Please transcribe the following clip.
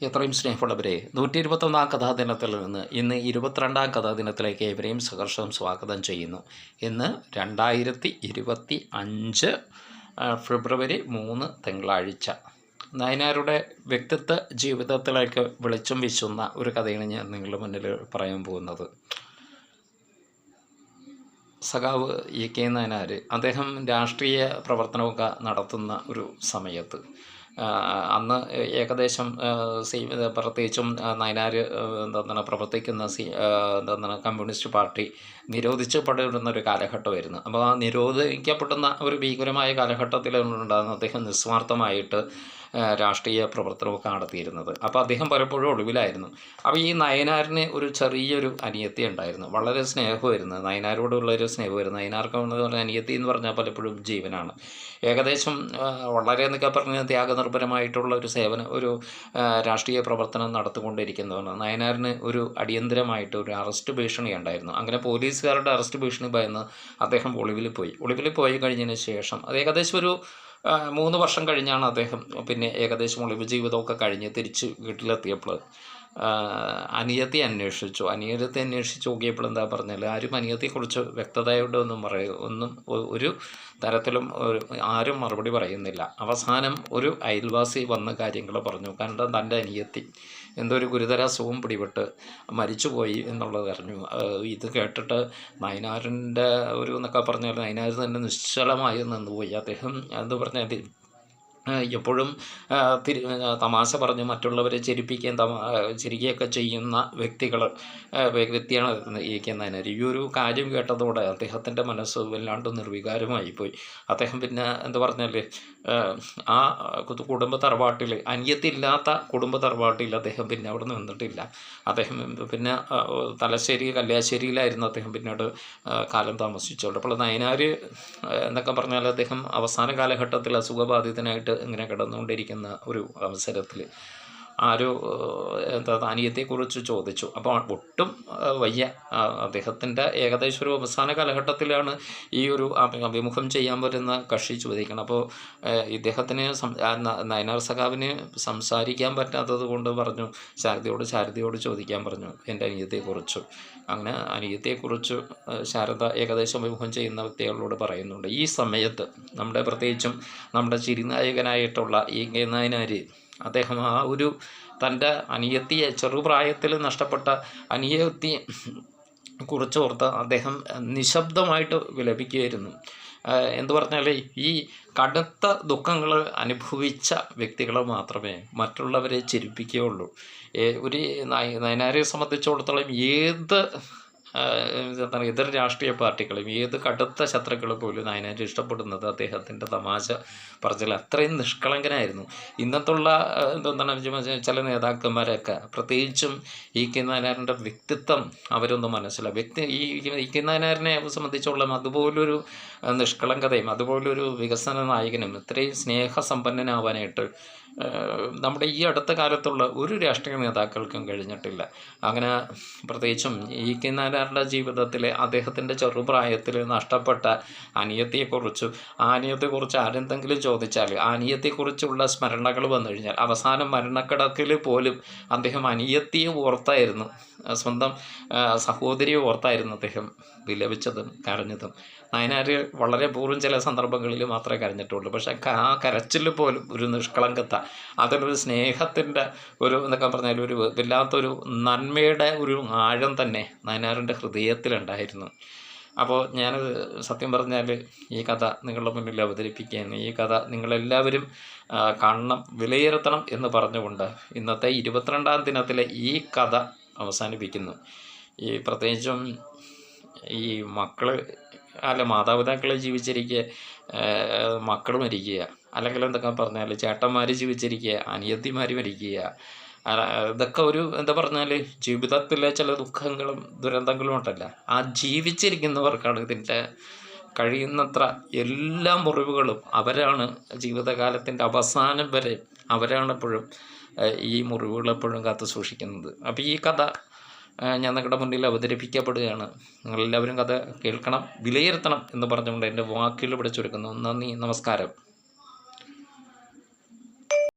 എത്രയും സ്നേഹമുള്ളവരെ നൂറ്റി ഇരുപത്തൊന്നാം കഥാദിനത്തിൽ നിന്ന് ഇന്ന് ഇരുപത്തിരണ്ടാം കഥാദിനത്തിലേക്ക് ഏവരെയും സഹർഷം സ്വാഗതം ചെയ്യുന്നു. ഇന്ന് രണ്ടായിരത്തി ഇരുപത്തി അഞ്ച് ഫെബ്രുവരി മൂന്ന് തിങ്കളാഴ്ച. നയനാരുടെ വ്യക്തിത്വ ജീവിതത്തിലേക്ക് വെളിച്ചം വീശുന്ന ഒരു കഥയാണ് ഞാൻ നിങ്ങളുടെ മുന്നിൽ പറയാൻ പോകുന്നത്. സഖാവ് ഇ കെ നായനാർ അദ്ദേഹം രാഷ്ട്രീയ പ്രവർത്തനമൊക്കെ നടത്തുന്ന ഒരു സമയത്ത് അന്ന് ഏകദേശം സി പ്രത്യേകിച്ചും നയനാർ എന്താണ് പ്രവർത്തിക്കുന്ന സി എന്താണ് കമ്മ്യൂണിസ്റ്റ് പാർട്ടി നിരോധിച്ചപ്പെടുന്ന ഒരു കാലഘട്ടമായിരുന്നു. അപ്പോൾ ആ നിരോധിക്കപ്പെടുന്ന ഒരു ഭീകരമായ കാലഘട്ടത്തിലുണ്ടാകുന്ന അദ്ദേഹം നിസ്വാർത്ഥമായിട്ട് രാഷ്ട്രീയ പ്രവർത്തനമൊക്കെ നടത്തിയിരുന്നത്. അപ്പോൾ അദ്ദേഹം പലപ്പോഴും ഒളിവിലായിരുന്നു. അപ്പോൾ ഈ നയനാറിന് ഒരു ചെറിയൊരു അനിയത്തി ഉണ്ടായിരുന്നു. വളരെ സ്നേഹമായിരുന്നു. നയനാരോടുള്ള ഒരു സ്നേഹമായിരുന്നു. നയനാർക്ക് പറഞ്ഞ അനിയത്തി എന്ന് പറഞ്ഞാൽ പലപ്പോഴും ജീവനാണ്. ഏകദേശം വളരെ എന്നൊക്കെ പറഞ്ഞ ത്യാഗനിർഭരമായിട്ടുള്ള ഒരു സേവനം ഒരു രാഷ്ട്രീയ പ്രവർത്തനം നടത്തിക്കൊണ്ടിരിക്കുന്നതാണ് നയനാറിന് ഒരു അടിയന്തരമായിട്ട് ഒരു അറസ്റ്റ് ഭീഷണി ഉണ്ടായിരുന്നു. അങ്ങനെ പോലീസുകാരുടെ അറസ്റ്റ് ഭീഷണി ഭയന്ന് അദ്ദേഹം ഒളിവിൽ പോയി. ഒളിവിൽ പോയി കഴിഞ്ഞതിന് ശേഷം അത് ഏകദേശം ഒരു മൂന്ന് വർഷം കഴിഞ്ഞാണ് അദ്ദേഹം പിന്നെ ഏകദേശം ഒളിവ് ജീവിതമൊക്കെ കഴിഞ്ഞ് തിരിച്ച് വീട്ടിലെത്തിയപ്പോൾ അനിയത്തെ അന്വേഷിച്ചു. അനിയത്തി അന്വേഷിച്ച് നോക്കിയപ്പോൾ എന്താ പറഞ്ഞാൽ ആരും അനിയത്തെക്കുറിച്ച് വ്യക്തതയോടെ ഒന്നും പറയ ഒന്നും ഒരു തരത്തിലും ഒരു ആരും മറുപടി പറയുന്നില്ല. അവസാനം ഒരു അയൽവാസി വന്ന കാര്യങ്ങൾ പറഞ്ഞു. കാരണം തന്റെ അനിയത്തി എന്തോ ഒരു ഗുരുതര അസുഖം പിടിപെട്ട് മരിച്ചുപോയി എന്നുള്ളത് അറിഞ്ഞു. ഇത് കേട്ടിട്ട് നയനാറിന്റെ ഒരു എന്നൊക്കെ പറഞ്ഞാൽ നയനാർ തന്നെ നിശ്ചലമായി നിന്നുപോയി. അദ്ദേഹം എന്താ പറഞ്ഞാൽ എപ്പോഴും തിരു തമാശ പറഞ്ഞ് മറ്റുള്ളവരെ ചിരിപ്പിക്കുകയും തമാ ചിരിക്കുകയൊക്കെ ചെയ്യുന്ന വ്യക്തികൾ വ്യക്തിയാണ് ഇരിക്കുന്നതിന് ഈ ഒരു കാര്യം കേട്ടതോടെ അദ്ദേഹത്തിന്റെ മനസ്സ് വല്ലാണ്ട് നിർവികാരമായി പോയി. അദ്ദേഹം പിന്നെ എന്താ പറഞ്ഞാൽ ആ കുടുംബ തറവാട്ടിൽ അനിയത്തില്ലാത്ത കുടുംബ തറവാട്ടിൽ അദ്ദേഹം പിന്നെ അവിടെ നിന്നിട്ടില്ല. അദ്ദേഹം പിന്നെ തലശ്ശേരി കല്യാശ്ശേരിയിലായിരുന്നു അദ്ദേഹം പിന്നീട് കാലം താമസിച്ചുകൊണ്ട് അപ്പോൾ നയനാർ എന്നൊക്കെ പറഞ്ഞാൽ അദ്ദേഹം അവസാന കാലഘട്ടത്തിൽ അസുഖബാധിതനായിട്ട് ഇങ്ങനെ കിടന്നുകൊണ്ടിരിക്കുന്ന ഒരു അവസരത്തിൽ ആരോ ഒരു എന്താ താനീയത്തെക്കുറിച്ച് ചോദിച്ചു. അപ്പോൾ ഒട്ടും വയ്യ. ആ, അദ്ദേഹത്തിന്റെ ഏകദേശം ഒരു അവസാന കാലഘട്ടത്തിലാണ് ഈ ഒരു അഭി- അഭിമുഖം ചെയ്യാൻ വരുന്ന കക്ഷി ചോദിക്കണം അപ്പോൾ ഇദ്ദേഹത്തിന് നയനാർ സഖാവിന് സംസാരിക്കാൻ പറ്റാത്തത് കൊണ്ട് പറഞ്ഞു ശാരദയോട് ശാരദയോട് ചോദിക്കാൻ പറഞ്ഞു എന്റെ അനിയത്തെക്കുറിച്ച്. അങ്ങനെ അനിയത്തെക്കുറിച്ച് ശാരദ ഏകദേശം അഭിമുഖം ചെയ്യുന്ന വ്യക്തികളോട് പറയുന്നുണ്ട്. ഈ സമയത്ത് നമ്മുടെ പ്രത്യേകിച്ചും നമ്മുടെ ചിരിനായകനായിട്ടുള്ള ഈ കെ നായനാർ അദ്ദേഹം ആ ഒരു തന്റെ അനിയത്തിയെ ചെറുപ്രായത്തിൽ നഷ്ടപ്പെട്ട അനിയത്തി കുറിച്ചോർത്ത് അദ്ദേഹം നിശബ്ദമായിട്ട് വിലപിക്കുകയായിരുന്നു. എന്ന് പറഞ്ഞാൽ ഈ കടുത്ത ദുഃഖങ്ങൾ അനുഭവിച്ച വ്യക്തികൾ മാത്രമേ മറ്റുള്ളവരെ ചിരിപ്പിക്കുകയുള്ളൂ. ഒരു നയ- നയനാരെ സംബന്ധിച്ചിടത്തോളം ഏത് എന്താണ് രാഷ്ട്രീയ പാർട്ടികളും ഏത് കടുത്ത ശത്രുക്കൾ പോലും നയനായിട്ട് ഇഷ്ടപ്പെടുന്നത് അദ്ദേഹത്തിന്റെ തമാശ പറച്ചിൽ അത്രയും നിഷ്കളങ്കനായിരുന്നു. ഇന്നത്തുള്ള എന്താണ് ചില നേതാക്കന്മാരൊക്കെ പ്രത്യേകിച്ചും ഈ കെ വ്യക്തിത്വം അവരൊന്നും മനസ്സിലാവും വ്യക്തി ഈ ഈ കെ നായനാറിനെ സംബന്ധിച്ചോളം അതുപോലൊരു നിഷ്കളങ്കതയും അതുപോലൊരു വികസന നായകനും ഇത്രയും സ്നേഹസമ്പന്നനാവാനായിട്ട് നമ്മുടെ ഈ അടുത്ത കാലത്തുള്ള ഒരു രാഷ്ട്രീയ നേതാക്കൾക്കും കഴിഞ്ഞിട്ടില്ല. അങ്ങനെ പ്രത്യേകിച്ചും ഇ കെ നായനാരുടെ ജീവിതത്തിലെ അദ്ദേഹത്തിന്റെ ചെറുപ്രായത്തിൽ നഷ്ടപ്പെട്ട അനിയത്തിയെക്കുറിച്ചും ആ അനിയത്തെക്കുറിച്ച് ആരെന്തെങ്കിലും ചോദിച്ചാൽ അനിയത്തെക്കുറിച്ചുള്ള സ്മരണകൾ വന്നു കഴിഞ്ഞാൽ അവസാനം മരണക്കിടക്കിൽ പോലും അദ്ദേഹം അനിയത്തിയെ ഓർത്തായിരുന്നു. സ്വന്തം സഹോദരിയെ ഓർത്തായിരുന്നു അദ്ദേഹം വിലപിച്ചതും കരഞ്ഞതും. നയനാർ വളരെ പൂർവം ചില സന്ദർഭങ്ങളിൽ മാത്രമേ കരഞ്ഞിട്ടുള്ളൂ. പക്ഷേ ആ കരച്ചിൽ പോലും ഒരു നിഷ്കളങ്കത അതിലൊരു സ്നേഹത്തിന്റെ ഒരു എന്നൊക്കെ പറഞ്ഞാൽ ഒരു വല്ലാത്തൊരു നന്മയുടെ ഒരു ആഴം തന്നെ നയനാറിന്റെ ഹൃദയത്തിലുണ്ടായിരുന്നു. അപ്പോൾ ഞാനത് സത്യം പറഞ്ഞാൽ ഈ കഥ നിങ്ങളുടെ മുന്നിൽ അവതരിപ്പിക്കുകയാണ്. ഈ കഥ നിങ്ങളെല്ലാവരും കാണണം വിലയിരുത്തണം എന്ന് പറഞ്ഞുകൊണ്ട് ഇന്നത്തെ ഇരുപത്തിരണ്ടാം ദിനത്തിലെ ഈ കഥ അവസാനിപ്പിക്കുന്നു. ഈ പ്രത്യേകിച്ചും ഈ മക്കൾ അല്ല മാതാപിതാക്കളെ ജീവിച്ചിരിക്കുക മക്കൾ മരിക്കുക അല്ലെങ്കിൽ എന്തൊക്കെ പറഞ്ഞാൽ ചേട്ടന്മാർ ജീവിച്ചിരിക്കുക അനിയത്തിമാർ മരിക്കുക ഇതൊക്കെ ഒരു എന്താ പറഞ്ഞാൽ ജീവിതത്തിലെ ചില ദുഃഖങ്ങളും ദുരന്തങ്ങളും ഉണ്ടല്ല. ആ ജീവിച്ചിരിക്കുന്നവർക്കാണ് ഇതിന്റെ കഴിയുന്നത്ര എല്ലാ മുറിവുകളും അവരാണ് ജീവിതകാലത്തിന്റെ അവസാനം വരെ അവരാണ് എപ്പോഴും ഈ മുറിവുകൾ എപ്പോഴും കാത്തു സൂക്ഷിക്കുന്നത്. അപ്പോൾ ഈ കഥ ഞാൻ നിങ്ങളുടെ മുന്നിൽ അവതരിപ്പിക്കപ്പെടുകയാണ്. നിങ്ങളെല്ലാവരും കഥ കേൾക്കണം വിലയിരുത്തണം എന്ന് പറഞ്ഞുകൊണ്ട് എന്റെ വാക്കുകൾ ഇവിടെ ചുരുക്കുന്നു. നന്ദി നമസ്കാരം.